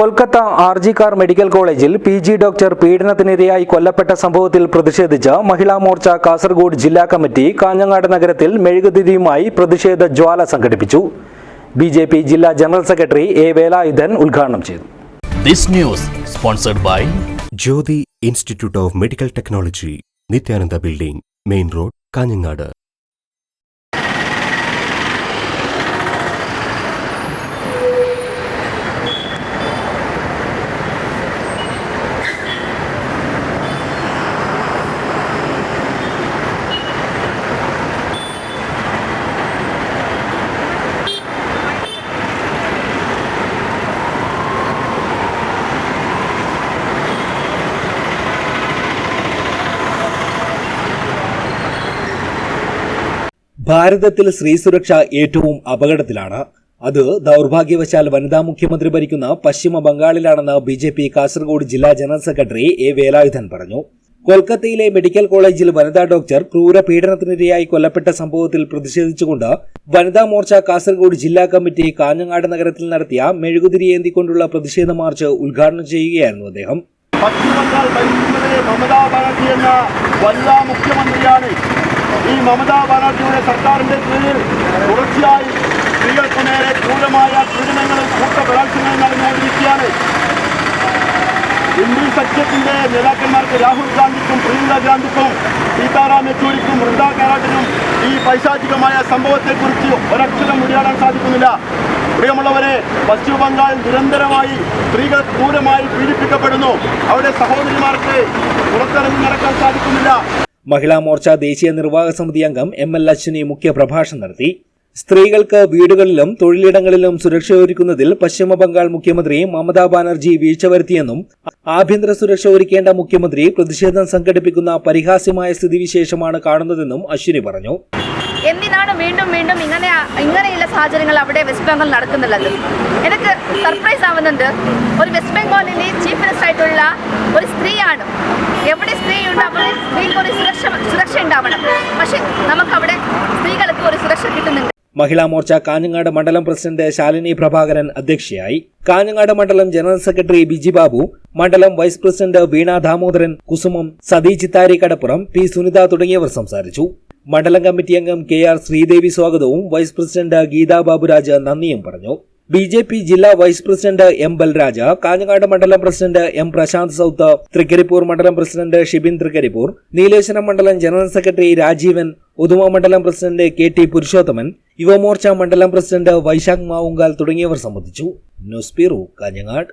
Kolkata R G Kar medical കോളേജിൽ P G doctor പീഡനത്തിനിരയായി കൊല്ലപ്പെട്ട സംഭവത്തിൽ പ്രതിഷേധിച്ച് മഹിളാ മോർച്ച കാസർഗോഡ് ജില്ലാ കമ്മിറ്റി കാഞ്ഞങ്ങാട് നഗരത്തിൽ മെഴുകുതിരിയുമായി പ്രതിഷേധ ജ്വാല സംഘടിപ്പിച്ചു. ബി ജെ പി ജില്ലാ ജനറൽ സെക്രട്ടറി എ വേലായുധൻ ഉദ്ഘാടനം ചെയ്തു. This news sponsored by Jyothi institute of medical technology Nithyananda building main road Kanhangad. ഭാരതത്തിൽ സ്ത്രീ സുരക്ഷ ഏറ്റവും അപകടത്തിലാണ്. അത് ദൗർഭാഗ്യവശാൽ വനിതാ മുഖ്യമന്ത്രി ഭരിക്കുന്ന പശ്ചിമ ബംഗാളിലാണെന്ന് ബി ജെ പി കാസർഗോഡ് ജില്ലാ ജനറൽ സെക്രട്ടറി എ വേലായുധൻ പറഞ്ഞു. കൊൽക്കത്തയിലെ മെഡിക്കൽ കോളേജിൽ വനിതാ ഡോക്ടർ ക്രൂര പീഡനത്തിനിരയായി കൊല്ലപ്പെട്ട സംഭവത്തിൽ പ്രതിഷേധിച്ചുകൊണ്ട് വനിതാ മോർച്ച കാസർഗോഡ് ജില്ലാ കമ്മിറ്റി കാഞ്ഞങ്ങാട് നഗരത്തിൽ നടത്തിയ മെഴുകുതിരി ഏന്തിക്കൊണ്ടുള്ള പ്രതിഷേധ മാർച്ച് ഉദ്ഘാടനം ചെയ്യുകയായിരുന്നു അദ്ദേഹം. പശ്ചിമ ബംഗാൾ ഭരിക്കുന്നത് മമതാ ബാനർജി എന്ന വനിതാ മുഖ്യമന്ത്രിയാണ് ഈ മമതാ ബാനർജിയുടെ സർക്കാരിന്റെ കീഴിൽ തുടർച്ചയായി സ്ത്രീകൾക്ക് നേരെ ക്രൂരമായ പീഡനങ്ങളും കൂട്ട ബലാത്സംഗങ്ങളും നടന്നുകൊണ്ടിരിക്കുകയാണ് ഹിന്ദു സഖ്യത്തിന്റെ നേതാക്കന്മാർക്ക് രാഹുൽ ഗാന്ധിക്കും പ്രിയങ്ക ഗാന്ധിക്കും സീതാറാം യെച്ചൂരിക്കും വൃന്ദ കാരാട്ടിനും ഈ പൈശാചികമായ സംഭവത്തെക്കുറിച്ച് ഒരക്ഷരം മുടിയാടാൻ സാധിക്കുന്നില്ല. പ്രിയമുള്ളവരെ പശ്ചിമ നിരന്തരമായി സ്ത്രീകൾ ക്രൂരമായി പീഡിപ്പിക്കപ്പെടുന്നു. അവരുടെ സഹോദരിമാർക്ക് പുറത്തിറങ്ങി നടക്കാൻ സാധിക്കുന്നില്ല. മഹിളാ മോർച്ച ദേശീയ നിർവാഹക സമിതി അംഗം എം എൽ അശ്വിനി മുഖ്യ പ്രഭാഷണം നടത്തി. സ്ത്രീകൾക്ക് വീടുകളിലും തൊഴിലിടങ്ങളിലും സുരക്ഷ ഒരുക്കുന്നതിൽ പശ്ചിമ ബംഗാൾ മുഖ്യമന്ത്രി മമതാ ബാനർജി വീഴ്ച വരുത്തിയെന്നും ആഭ്യന്തര സുരക്ഷ ഒരുക്കേണ്ട മുഖ്യമന്ത്രി പ്രതിഷേധം സംഘടിപ്പിക്കുന്ന പരിഹാസ്യമായ സ്ഥിതിവിശേഷമാണ് കാണുന്നതെന്നും അശ്വിനി പറഞ്ഞു. എന്തിനാണ് വീണ്ടും വീണ്ടും ഇങ്ങനെ ഇങ്ങനെയുള്ള സാഹചര്യങ്ങൾ അവിടെ വെസ്റ്റ് ബംഗാൾ നടക്കുന്നുള്ളത്? എനിക്ക് സർപ്രൈസ് ആവുന്നുണ്ട്. ഒരു വെസ്റ്റ് ബംഗാളിലെ ചീഫ് മിനിസ്റ്റർ ആയിട്ടുള്ള ഒരു സ്ത്രീയാണ് എവിടെ സ്ത്രീ ഉണ്ടാവും സ്ത്രീക്ക് ഒരു സുരക്ഷ സുരക്ഷ ഉണ്ടാവണം. പക്ഷെ നമുക്കവിടെ സ്ത്രീകൾക്ക് ഒരു സുരക്ഷ കിട്ടുന്നുണ്ട്. മഹിളാ മോർച്ച കാഞ്ഞങ്ങാട് മണ്ഡലം പ്രസിഡന്റ് ശാലിനി പ്രഭാകരൻ അധ്യക്ഷയായി. കാഞ്ഞങ്ങാട് മണ്ഡലം ജനറൽ സെക്രട്ടറി ബിജി ബാബു മണ്ഡലം വൈസ് പ്രസിഡന്റ് വീണ ദാമോദരൻ കുസുമം സതി ചിത്താരി കടപ്പുറം പി സുനിത തുടങ്ങിയവർ സംസാരിച്ചു. മണ്ഡലം കമ്മിറ്റി അംഗം കെ ആർ ശ്രീദേവി സ്വാഗതവും വൈസ് പ്രസിഡന്റ് ഗീതാ ബാബുരാജ് നന്ദിയും പറഞ്ഞു. ബി ജെ പി ജില്ലാ vice president M Balraja Kanhangad മണ്ഡലം president M Prasanth south Thrikaripur മണ്ഡലം പ്രസിഡന്റ് ഷിബിൻ തൃക്കരിപ്പൂർ നീലേശ്വരം മണ്ഡലം ജനറൽ സെക്രട്ടറി രാജീവൻ ഉദുമ മണ്ഡലം president K T Purushothaman Yuva Morcha മണ്ഡലം പ്രസിഡന്റ് വൈശാഖ് മാവുങ്കാൽ തുടങ്ങിയവർ സംബന്ധിച്ചു. News bureau Kanhangad.